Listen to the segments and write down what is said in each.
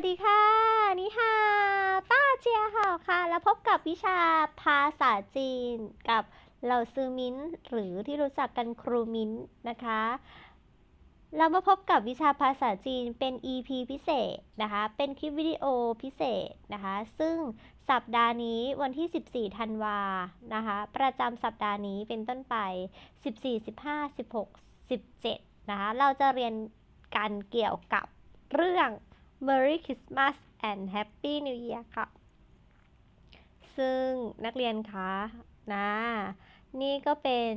วัสดีค่ะนี่ค่ะต้าเจียค่ะค่ะ แล้วพบกับวิชาภาษาจีนกับเหล่าซือมิ้น หรือที่รู้จักกันครูมิ้นนะคะ เรามาพบกับวิชาภาษาจีนเป็น EP พิเศษนะคะ เป็นคลิปวิดีโอพิเศษนะคะ ซึ่งสัปดาห์นี้วันที่ 14 ธันวานะคะ ประจำสัปดาห์นี้เป็นต้นไป 14 15 16 17 นะคะ เราจะเรียนกันเกี่ยวกับเรื่อง Merry Christmas and Happy New Year ค่ะ ซึ่งนักเรียนคะนะนี่ก็เป็น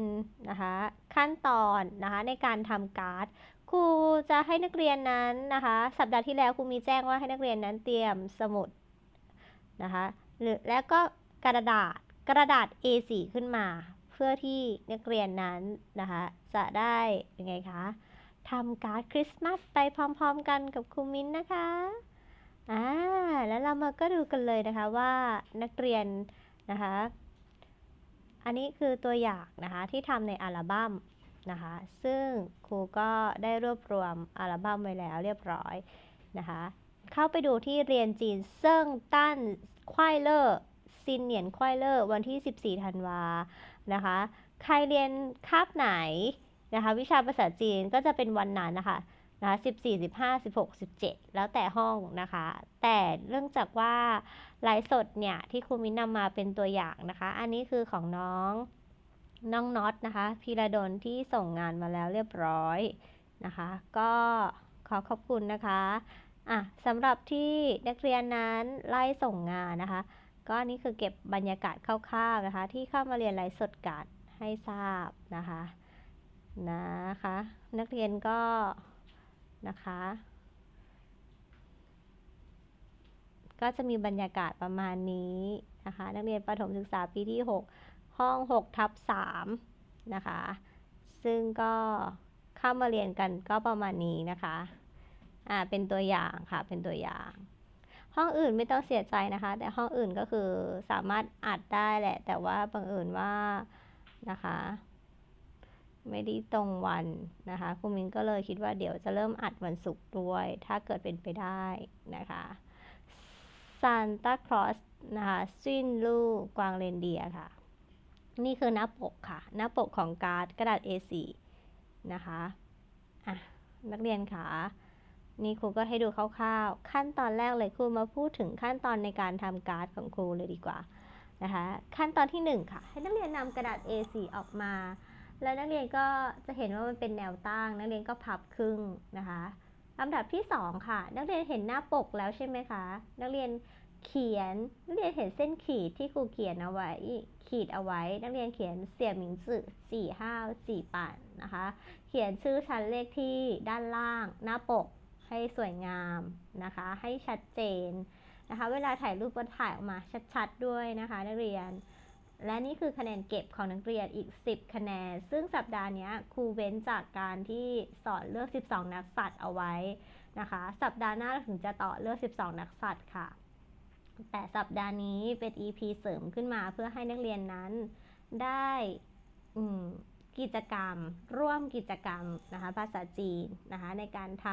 นะคะขั้นตอนนะคะในการทำการ์ดครูจะให้นักเรียนนั้นนะคะสัปดาห์ที่แล้วครูมีแจ้งว่าให้นักเรียนนั้นเตรียมสมุดนะคะหรือแล้วก็กระดาษกระดาษ A4 ขึ้นมา เพื่อที่นักเรียนนั้นนะคะจะได้ยังไงคะ ทำการ์ดคริสต์มาสไปพร้อมๆกันกับครูมิ้นนะคะ อ่า แล้วเรามาก็ดูกันเลยนะคะว่านักเรียนนะคะ อันนี้คือตัวอย่างนะคะที่ทำในอัลบั้มนะคะ ซึ่งครูก็ได้รวบรวมอัลบั้มไว้แล้วเรียบร้อยนะคะ เข้าไปดูที่เรียนจีนเซิ่งตั้นควายเลอร์ซินเหนียนควายเลอร์วันที่ 14 ธันวานะคะ ใครเรียนคาบไหน นะคะวิชาภาษาจีนก็จะเป็นวันนั้นนะคะนะคะ14 15 16 17แล้วแต่ห้องนะคะ แต่เรื่องจากว่าไลฟ์สดเนี่ยที่ครูมิ้นนำมาเป็นตัวอย่างนะคะ อันนี้คือของน้องน้องน็อตนะคะพีระดลที่ส่งงานมาแล้วเรียบร้อยนะคะ ก็ขอขอบคุณนะคะอะสำหรับที่นักเรียนนั้นไล่ส่งงานนะคะ ก็อันนี้คือเก็บบรรยากาศคร่าวๆนะคะ ที่เข้ามาเรียนไลฟ์สดกันให้ทราบนะคะ นะคะ นักเรียนก็นะคะ ก็จะมีบรรยากาศประมาณนี้นะคะ นักเรียนประถมศึกษาปีที่ 6 ห้อง6ทับ3นะคะ ซึ่งก็เข้ามาเรียนกันก็ประมาณนี้นะคะ อ่า เป็นตัวอย่างค่ะ เป็นตัวอย่าง ห้องอื่นไม่ต้องเสียใจนะคะ แต่ห้องอื่นก็คือสามารถอัดได้แหละ แต่ว่าบังเอิญว่านะคะ ไม่ได้ตรงวันนะคะครูมินก็เลยคิดว่าเดี๋ยวจะเริ่มอัดวันศุกร์ด้วย ถ้าเกิดเป็นไปได้นะคะซานตาคลอสนะคะสิ้นลูกกวางเรนเดียร์ค่ะ นี่คือหน้าปกค่ะ หน้าปกของการ์ดกระดาษ A4 นะคะอะนักเรียนค่ะนี่ครูก็ให้ดูคร่าวๆ ขั้นตอนแรกเลยครูมาพูดถึงขั้นตอนในการทำการ์ดของครูเลยดีกว่านะคะ ขั้นตอนที่ 1 ค่ะ ให้นักเรียนนำกระดาษ A4 ออกมา แล้วนักเรียนก็จะเห็นว่ามันเป็นแนวตั้ง นักเรียนก็พับครึ่งนะคะลำดับที่ 2 ค่ะ นักเรียนเห็นหน้าปกแล้วใช่ไหมคะ นักเรียนเขียน นักเรียนเห็นเส้นขีดที่ครูเขียนเอาไว้ ขีดเอาไว้ นักเรียนเขียนเสี่ยหมิงจื่อสี่ห้าสี่ป่านนะคะ เขียนชื่อชั้นเลขที่ด้านล่าง หน้าปกให้สวยงามนะคะ ให้ชัดเจนนะคะ เวลาถ่ายรูปก็ถ่ายออกมาชัดๆด้วยนะคะ นักเรียน และนี่คือคะแนนเก็บของนักเรียนอีก 10 คะแนน ซึ่งสัปดาห์นี้ครูเว้นจากการที่สอนเลือก 12 นักสัตว์เอาไว้นะคะ สัปดาห์หน้าถึงจะต่อเลือก 12 นักสัตว์ค่ะ แต่สัปดาห์นี้เป็น EP เสริมขึ้นมาเพื่อให้นักเรียนนั้นได้กิจกรรม ร่วมกิจกรรมนะคะภาษาจีนนะคะในการท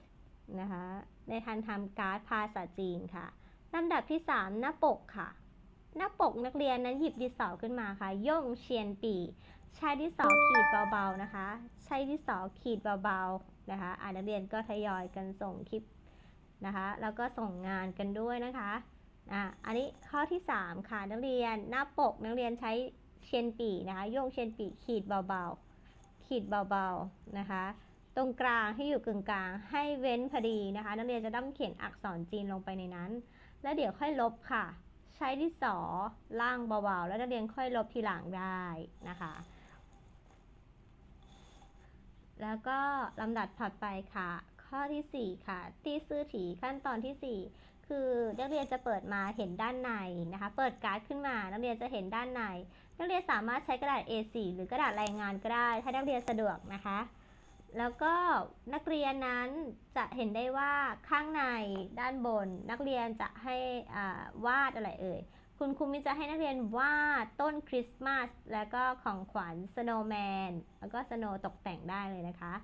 ำนะคะในการทำการ์ดภาษาจีนค่ะลำดับที่ 3 หน้าปกค่ะ หน้าปกนักเรียนนั้นหยิบดินสอขึ้นมาค่ะ ย่งเชียนปีใช้ดินสอขีดเบาๆนะคะ ใช้ดินสอขีดเบาๆนะคะอ่านักเรียนก็ทยอยกันส่งคลิปนะคะ แล้วก็ส่งงานกันด้วยนะคะอ่าอันนี้ข้อที่ 3 ค่ะนักเรียนหน้าปกนักเรียนใช้เชียนปีนะคะโย่งเชียนปีขีดเบาๆ ขีดเบาๆนะคะ ตรงกลางให้อยู่กึ่งกลางให้เว้นพอดีนะคะ นักเรียนจะต้องเขียนอักษรจีนลงไปในนั้น แล้วเดี๋ยวค่อยลบค่ะ ใช้ที่สอล่างเบาๆ แล้วนักเรียนค่อยลบทีหลังได้นะคะ แล้วก็ลำดับถัดไปค่ะ ข้อที่ 4 ค่ะ ที่ซื้อถีขั้นตอนที่ 4 คือนักเรียนจะเปิดมาเห็นด้านในนะคะ เปิดการ์ดขึ้นมา นักเรียนจะเห็นด้านใน นักเรียนสามารถใช้กระดาษ A4 หรือกระดาษรายงานก็ได้ ถ้านักเรียนสะดวกนะคะ แล้วก็นักเรียนนั้นจะเห็นได้ว่าข้างในด้านบน นักเรียนจะให้วาดอะไรเอ่ยคุณครูมิจะให้นักเรียนวาดต้นคริสต์มาสแล้วก็ของขวัญสโนว์แมนแล้วก็สโนว์ตกแต่งได้เลยนะคะ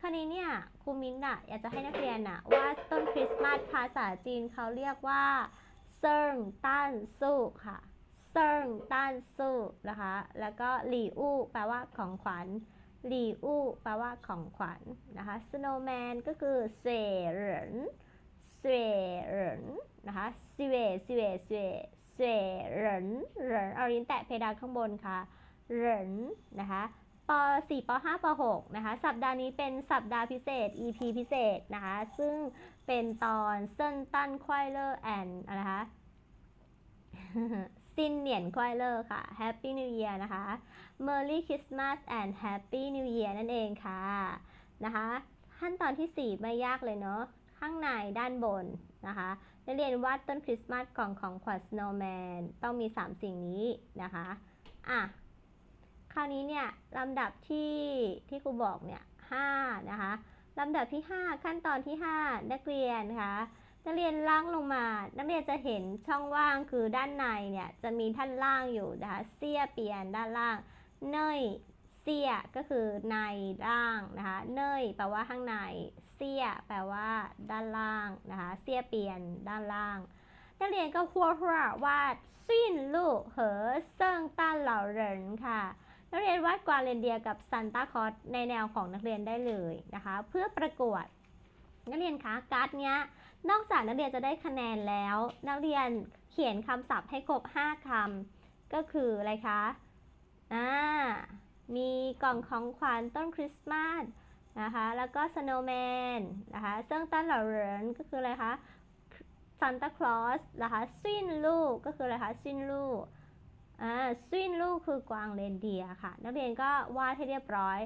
คราวนี้เนี่ยครูมิ้นอะอยากจะให้นักเรียนอะวาดต้นคริสต์มาสภาษาจีนเขาเรียกว่าเซิงต้านสู้ค่ะเซิงต้านสู้นะคะ แล้วก็หลี่อู้แปลว่าของขวัญ หลี่อู้แปลว่าของขวัญนะคะ snowman ก็คือเสเหรินเสเหรินนะคะสเวสเวสเวเสเหรินเหรินเอาลิ้นแตะเพดานข้างบนค่ะเหรินนะคะป .4 ป .5 ป .6 นะคะ สัปดาห์นี้เป็นสัปดาห์พิเศษ EP พิเศษนะคะ ซึ่งเป็นตอนเซินตันควายเลอร์แอนอะไรคะ ซินเหนียนควายเลอร์ค่ะ Happy New Year นะคะ Merry Christmas and Happy New Year นั่นเองค่ะนะคะขั้นตอนที่ 4 ไม่ยากเลยเนาะข้างในด้านบนนะคะนักเรียนวาดต้นคริสต์มาสกล่องของขวัญ Snowman ต้องมี 3 สิ่งนี้นะคะอะคราวนี้เนี่ยลำดับที่ที่ครูบอกเนี่ยห้านะคะลำดับที่ 5 ขั้นตอนที่ 5 นักเรียนคะ นักเรียนล่างลงมา นักเรียนจะเห็นช่องว่างคือด้านในเนี่ยจะมีท่านล่างอยู่นะคะเสียเปียนด้านล่าง เนยเสียก็คือในล่างนะคะเนยแปลว่าข้างในเสียแปลว่าด้านล่างนะคะเสียเปียนด้านล่างนักเรียนก็หัวหัววาดสิ้นลูกเหอเซิงต้านเหล่าเหรินค่ะนักเรียนวาดกวาเรนเดียกับซันตาคอสในแนวของนักเรียนได้เลยนะคะ เพื่อประกวด นักเรียนคะการ์ดเนี้ย นอกจากนักเรียนจะได้คะแนนแล้ว นักเรียนเขียนคำศัพท์ให้ครบ 5คำก็คืออะไรคะอ่ามีกล่องของขวัญต้นคริสต์มาสนะคะ แล้วก็สโนว์แมนนะคะเซิงตันเหล่าเหรินก็คืออะไรคะซันตาคลอสนะคะซินลูกก็คืออะไรคะซินลูกอ่าซินลูกคือกวางเรนเดียร์ค่ะ นักเรียนก็วาดให้เรียบร้อย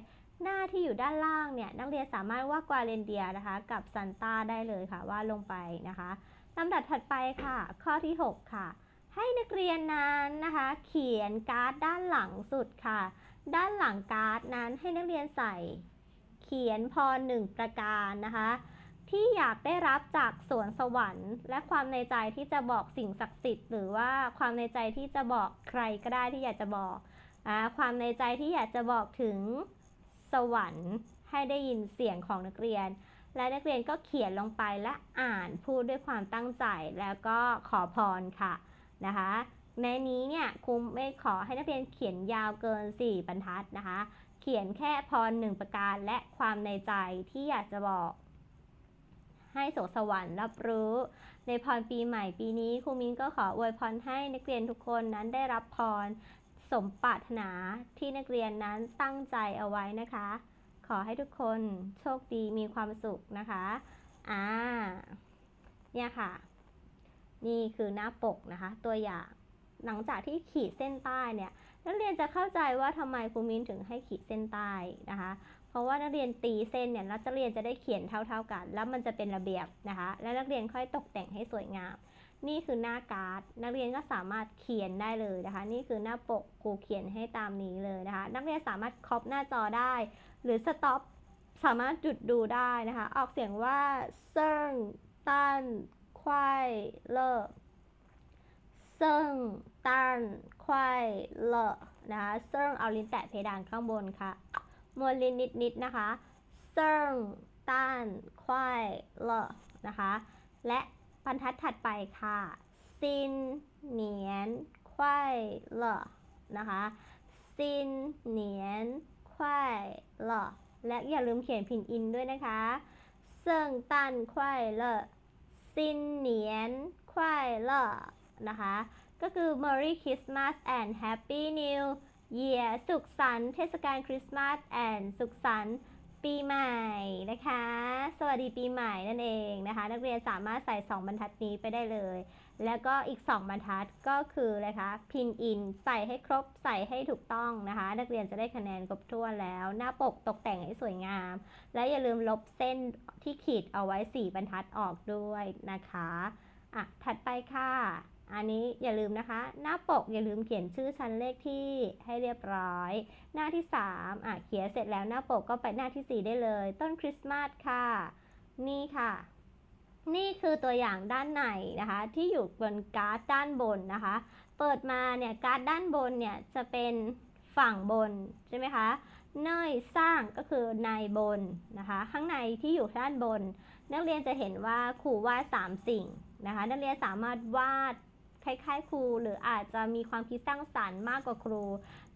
หน้าที่อยู่ด้านล่างเนี่ยนักเรียนสามารถวาดกวาเรนเดียนะคะกับซันต้าได้เลยค่ะวาดลงไปนะคะลำดับถัดไปค่ะ ข้อที่ 6 ค่ะ ให้นักเรียนนั้นนะคะ เขียนการ์ดด้านหลังสุดค่ะ ด้านหลังการ์ดนั้นให้นักเรียนใส่ เขียนพอหนึ่งประการนะคะที่อยากได้รับจากสวนสวรรค์ และความในใจที่จะบอกสิ่งศักดิ์สิทธิ์หรือว่าความในใจที่จะบอกใครก็ได้ที่อยากจะบอกอความในใจที่อยากจะบอกถึง สวรรค์ให้ได้ยินเสียงของนักเรียน และนักเรียนก็เขียนลงไปและอ่านพูดด้วยความตั้งใจแล้วก็ขอพรค่ะนะคะในนี้เนี่ยครูไม่ขอให้นักเรียนเขียนยาวเกิน 4 บรรทัดนะคะ เขียนแค่พรหนึ่งประการและความในใจที่อยากจะบอก ให้โสสวรรค์รับรู้ ในพรปีใหม่ปีนี้ครูมิ้นก็ขออวยพรให้นักเรียนทุกคนนั้นได้รับพร สมปรารถนาที่นักเรียนนั้นตั้งใจเอาไว้นะคะ ขอให้ทุกคนโชคดีมีความสุขนะคะอ่าเนี่ยค่ะ นี่คือหน้าปกนะคะ ตัวอย่างหลังจากที่ขีดเส้นใต้เนี่ยนักเรียนจะเข้าใจว่าทำไมครูมิ้นถึงให้ขีดเส้นใต้นะคะ เพราะว่านักเรียนตีเส้นเนี่ยนักเรียนจะได้เขียนเท่าๆกัน แล้วมันจะเป็นระเบียบนะคะ แล้วนักเรียนค่อยตกแต่งให้สวยงาม นี่คือหน้าการ์ด นักเรียนก็สามารถเขียนได้เลยนะคะ นี่คือหน้าปกครูเขียนให้ตามนี้เลยนะคะ นักเรียนสามารถครอปหน้าจอได้ หรือสต็อปสามารถจุดดูได้นะคะ ออกเสียงว่าเซิงตันควายเลอเซิงตันควายเลอนะคะเซิงเอาลิ้นแตะเพดานข้างบนค่ะมวลลินนิดนิดๆนะคะเซิงต้านควายเลอนะคะ และ บรรทัดถัดไปค่ะซินเหนียนควายเลอนะคะซินเหนียนควายเลอและอย่าลืมเขียนพินอินด้วยนะคะเซิงตันควายเลอซินเหนียนควายเลอนะคะ ก็คือ Merry Christmas and Happy New Year สุขสันต์เทศกาลคริสต์มาส and สุขสันต์ ปีใหม่นะคะ สวัสดีปีใหม่นั่นเองนะคะ นักเรียนสามารถใส่ 2 บรรทัดนี้ไปได้เลย แล้วก็อีก 2 บรรทัดก็คืออะไรคะพินอินใส่ให้ครบใส่ให้ถูกต้องนะคะ นักเรียนจะได้คะแนนครบถ้วนแล้ว หน้าปกตกแต่งให้สวยงาม และอย่าลืมลบเส้นที่ขีดเอาไว้ 4 บรรทัดออกด้วยนะคะอะถัดไปค่ะ อันนี้อย่าลืมนะคะ หน้าปกอย่าลืมเขียนชื่อชั้นเลขที่ให้เรียบร้อย หน้าที่3อะเขียนเสร็จแล้วหน้าปกก็ไปหน้าที่ 4 ได้เลย ต้นคริสต์มาสค่ะ นี่ค่ะ นี่คือตัวอย่างด้านในนะคะ ที่อยู่บนการ์ดด้านบนนะคะ เปิดมาเนี่ยการ์ดด้านบนเนี่ยจะเป็นฝั่งบนใช่ไหมคะเนยสร้างก็คือในบนนะคะ ข้างในที่อยู่ด้านบน นักเรียนจะเห็นว่าครูวาดสามสิ่งนะคะ นักเรียนสามารถวาด คล้ายๆ ครู หรืออาจจะมีความคิดสร้างสรรค์มากกว่าครู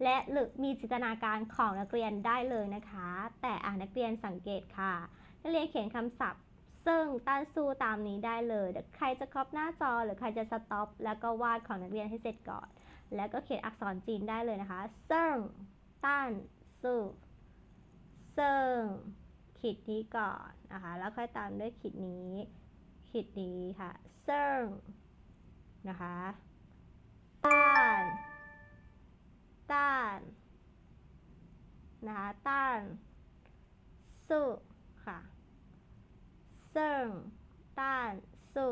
และหรือมีจินตนาการของนักเรียนได้เลยนะคะ แต่อ่านักเรียนสังเกตค่ะ นักเรียนเขียนคำศัพท์ ซึ่งต้านสู้ตามนี้ได้เลยใครจะครอบหน้าจอหรือใครจะสต็อปแล้วก็วาดของนักเรียนให้เสร็จก่อน แล้วก็เขียนอักษรจีนได้เลยนะคะเซิ่งต้านสู้เซิ่งขีดนี้ก่อนนะคะ แล้วค่อยตามด้วยขีดนี้ ขีดนี้ค่ะเซิ่ง นะคะต้านต้านนะคะต้านสู้ค่ะเซิ่งต้านสู้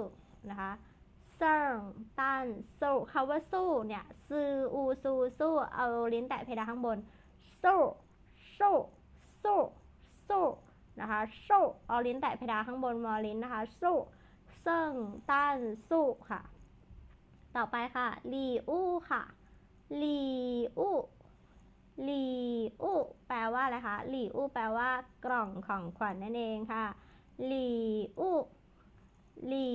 นะคะเซิ่งต้านสู้คำว่าสู้เนี่ยซืออูซูสู้เอาลิ้นแตะเพดานข้างบนสู้สู้สู้สู้นะคะสู้เอาลิ้นแตะเพดานข้างบนมอลิ้นนะคะสู้เซิ่งต้านสู้ค่ะ ต่อไปค่ะหลีอู้ค่ะหลีอู้หลีอู้แปลว่าอะไรคะหลีอู้แปลว่ากล่องของขวัญนั่นเองค่ะหลีอู้หลี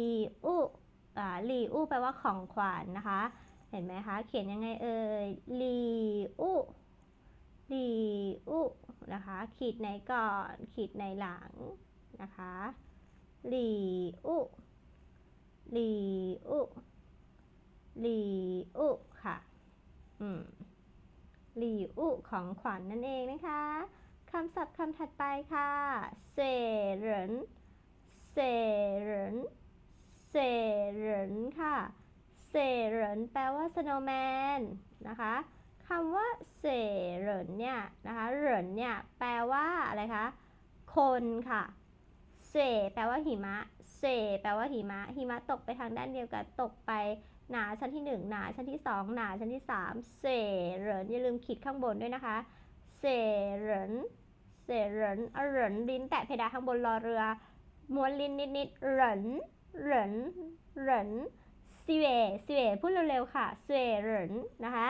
อู้อ่าหลีอู้แปลว่าของขวัญนะคะ เห็นไหมคะ เขียนยังไงเอ่ยหลีอู้หลีอู้นะคะ ขีดในก่อน ขีดในหลังนะคะหลีอู้หลีอู้ หลีอู้ค่ะ อืมหลีอู้ของขวัญนนั่นเองนะคะคำศัพท์คำถัดไปค่ะเสเหรินเสเหรินเสเหรินค่ะเสเหรินแปลว่า snowman นะคะคำว่าเสเหรินเนี่ยนะคะเหรินเนี่ยแปลว่าอะไรคะคนค่ะเสแปลว่าหิมะเสแปลว่าหิมะหิมะตกไปทางด้านเดียวกันตกไป หนาชั้นที่ 1 หนาชั้นที่ 2 หนาชั้นที่3เสเหรินอย่าลืมขีดข้างบนด้วยนะคะเสเหรินเสเหรินเอาเหรินลิ้นแตะเพดานข้างบนรอเรือม้วนลิ้นนิดๆเหรินเหรินเหรินสิเวสิเวพูดเร็วๆค่ะสิเวเหรินนะคะ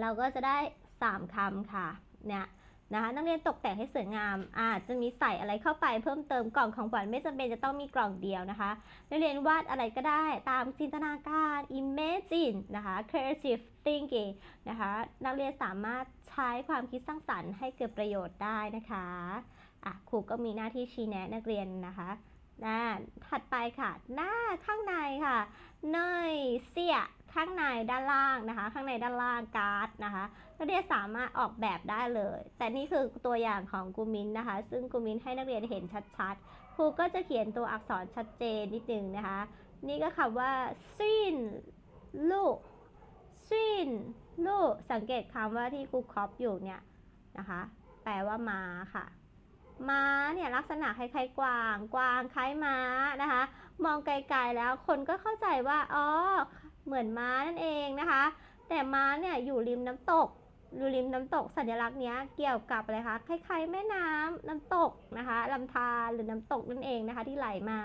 เราก็จะได้ 3คำค่ะเนี่ย นะคะนักเรียนตกแต่งให้สวยงามอาจจะมีใส่อะไรเข้าไปเพิ่มเติมกล่องของขวัญไม่จำเป็นจะต้องมีกล่องเดียวนะคะ นักเรียนวาดอะไรก็ได้ตามจินตนาการ imagine นะคะ creative thinking นะคะ นักเรียนสามารถใช้ความคิดสร้างสรรค์ให้เกิดประโยชน์ได้นะคะอะครูก็มีหน้าที่ชี้แนะนักเรียนนะคะหน้าถัดไปค่ะ หน้าข้างในค่ะ เนยเสีย ข้างในด้านล่างนะคะ ข้างในด้านล่างการ์ดนะคะนักเรียนสามารถออกแบบได้เลย แต่นี่คือตัวอย่างของกูมินนะคะ ซึ่งกูมินให้นักเรียนเห็นชัดๆ ครูก็จะเขียนตัวอักษรชัดเจนนิดนึงนะคะ นี่ก็คำว่าซินลูกซินลูกสังเกตคำว่าที่ครูครอปอยู่เนี่ยนะคะ แปลว่าม้าค่ะม้าเนี่ยลักษณะคล้ายๆกวาง กวางคล้ายม้านะคะ มองไกลๆแล้วคนก็เข้าใจว่า อ๋อ เหมือนม้านั่นเองนะคะ แต่ม้าเนี่ยอยู่ริมน้ำตกอยู่ริมน้ำตกสัญลักษณ์เนี้ยเกี่ยวกับอะไรคะคล้ายๆแม่น้ำน้ำตกนะคะลำธารหรือน้ำตกนั่นเองนะคะ ที่ไหลมา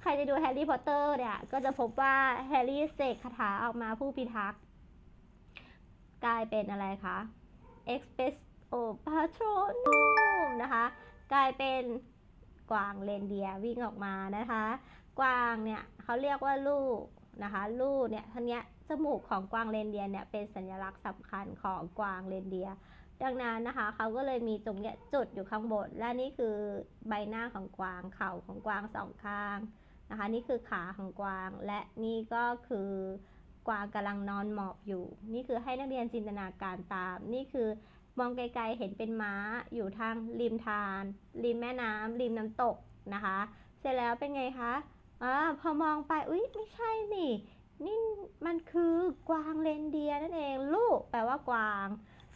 ใครจะดูแฮร์รี่พอตเตอร์เนี่ยก็จะพบว่าแฮร์รี่เสกคาถาออกมาผู้พิทักษ์กลายเป็นอะไรคะ Expresso Patronum นะคะ กลายเป็นกวางเรนเดียวิ่งออกมานะคะ กวางเนี่ยเขาเรียกว่าลูก นะคะลูกเนี่ยทั้งเนี้ยจมูกของกวางเรนเดียเนี่ยเป็นสัญลักษณ์สำคัญของกวางเรนเดีย ดังนั้นนะคะเขาก็เลยมีตรงเนี้ยจุดอยู่ข้างบน และนี่คือใบหน้าของกวางเข่าของกวางสองข้างนะคะ นี่คือขาของกวาง และนี่ก็คือกวางกำลังนอนหมอบอยู่ นี่คือให้นักเรียนจินตนาการตาม นี่คือมองไกลๆเห็นเป็นม้าอยู่ทางริมทาน ริมแม่น้ำริมน้ำตกนะคะ เสร็จแล้วเป็นไงคะ อ่าพอมองไปอุ๊ยไม่ใช่นี่นี่มันคือกวางเรนเดียนั่นเอง ลูกแปลว่ากวาง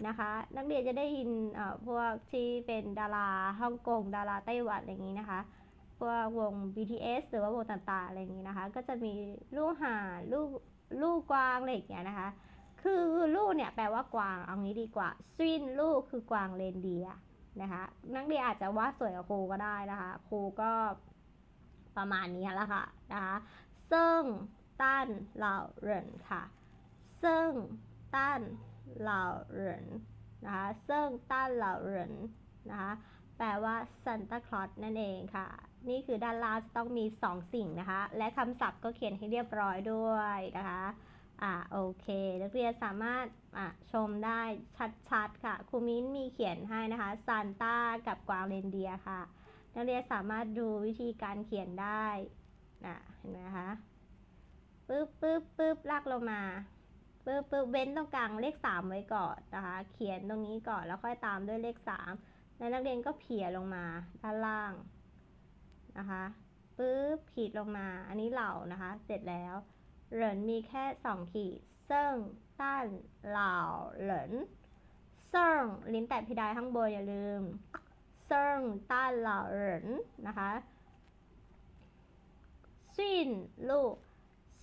นะคะ นักเรียนจะได้ยินอ่อพวกที่เป็นดาราฮ่องกงดาราไต้หวันอะไรอย่างนี้นะคะพวกวง BTS หรือว่าวงต่างๆอะไรอย่างนี้นะคะ ก็จะมีลูกห่านลูกลูกกวางอะไรอย่างเงี้ยนะคะ คือลูกเนี่ยแปลว่ากวางเอางี้ดีกว่าซินลูกคือกวางเรนเดียนะคะ นักเรียนอาจจะวาดสวยกว่าครูก็ได้นะคะ ครูก็ ประมาณนี้แหละค่ะนะคะซึ่งต้านเหล่าเหรินค่ะซึ่งต้านเหล่าเหรินนะคะเซิ่งต้านเหล่าเหรินนะคะแปลว่าซันตาคลอสนั่นเองค่ะ นี่คือด้านล่างจะต้องมี 2 สิ่งนะคะ และคำศัพท์ก็เขียนให้เรียบร้อยด้วยนะคะอ่าโอเค นักเรียนสามารถอะชมได้ชัดๆค่ะครูมิ้นมีเขียนให้นะคะซานต้ากับกวางเรนเดียค่ะ นักเรียนสามารถดูวิธีการเขียนได้อะเห็นไหมคะปึ๊บปึ๊บปึ๊บลากลงมาปึ๊บปึ๊บเว้นตรงกลางเลข 3 ไว้ก่อนนะคะ เขียนตรงนี้ก่อนแล้วค่อยตามด้วยเลข 3 แล้วนักเรียนก็เพียลงมาด้านล่างนะคะปึ๊บขีดลงมา อันนี้เหล่านะคะ เสร็จแล้วเหรินมีแค่ 2 ขีดเซิ่งต้านเหล่าเหรินเซิ่งลิ้นแตะเพดานข้างบนอย่าลืม เซิงต้านเหล่าเหรินนะคะซินลูก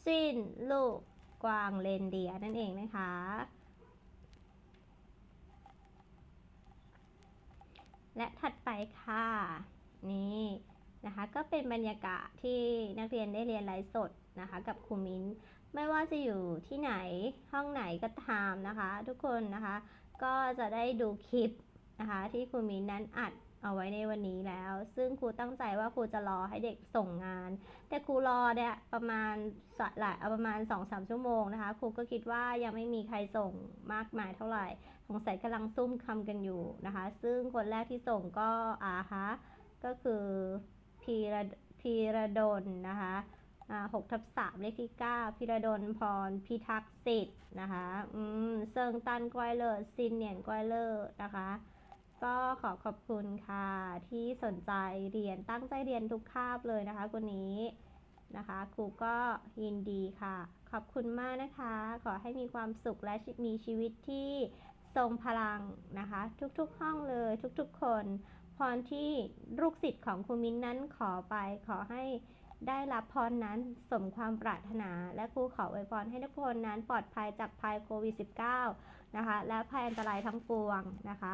ซินลูกกวางเรนเดียนั่นเองนะคะ และถัดไปค่ะ นี่นะคะก็เป็นบรรยากาศที่นักเรียนได้เรียนไลฟ์สดนะคะ กับครูมิ้นไม่ว่าจะอยู่ที่ไหนห้องไหนก็ตามนะคะ ทุกคนนะคะ ก็จะได้ดูคลิปนะคะ ที่ครูมิ้นนั้นอัด เอาไว้ในวันนี้แล้ว ซึ่งครูตั้งใจว่าครูจะรอให้เด็กส่งงาน แต่ครูรอเนี่ยประมาณสหลายเอาประมาณ2-3ชั่วโมงนะคะครูก็คิดว่ายังไม่มีใครส่งมากมายเท่าไหร่สงสัยกำลังซุ่มคำกันอยู่นะคะ ซึ่งคนแรกที่ส่งก็อาฮะก็คือพีระพีระดลนะคะอ่าหกทับสามเลขที่เก้าพีระดลพรพิทักษ์สิทธิ์นะคะ อืม เซิงตันกวยเลอร์ซินเนียนกวยเลอร์นะคะ ก็ขอขอบคุณค่ะที่สนใจเรียนตั้งใจเรียนทุกคาบเลยนะคะคนนี้นะคะครูก็ยินดีค่ะ ขอบคุณมากนะคะ ขอให้มีความสุขและมีชีวิตที่ทรงพลังนะคะ ทุกๆห้องเลยทุกๆ คนพรที่ลูกศิษย์ของครูมิ้นนั้นขอไปขอให้ได้รับพรนั้นสมความปรารถนา และครูขออวยพรให้ทุกคนนั้นปลอดภัยจากภัยโควิด -19 นะคะ และภัยอันตรายทั้งปวงนะคะ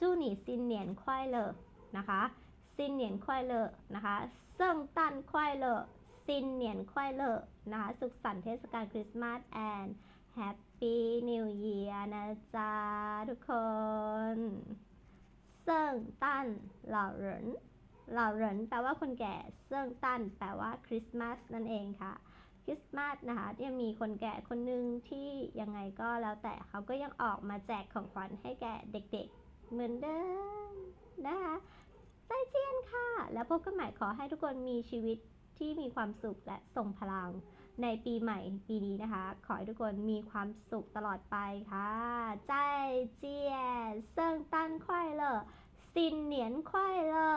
จู้หนีซินะคะซินเหนียนควายเลอนะคะเซิ่งตันควายเลอซินะคะสุขสันต์เทศกาลคริสต์มาสแอนด์แฮปปี้นิวเยียร์นะจ๊ะทุกคนเซิ่งตันเหล่าเหรินเหล่าเหรินแปลว่าคนแก่เซิ่งตันแปลว่าคริสต์มาสนั่นเองค่ะคริสต์มาสนะคะยังมีคนแก่คนหนึ่งที่ยังไงก็แล้วแต่เขาก็ยังออกมาแจกของขวัญให้แก่เด็กๆ เหมือนเดิมนะคะใจเจียนค่ะ แล้วพบกันใหม่ขอให้ทุกคนมีชีวิตที่มีความสุขและทรงพลังในปีใหม่ปีนี้นะคะ ขอให้ทุกคนมีความสุขตลอดไปค่ะใจเจียนเซิงตันควายเลอซินเหนียนควายเลอ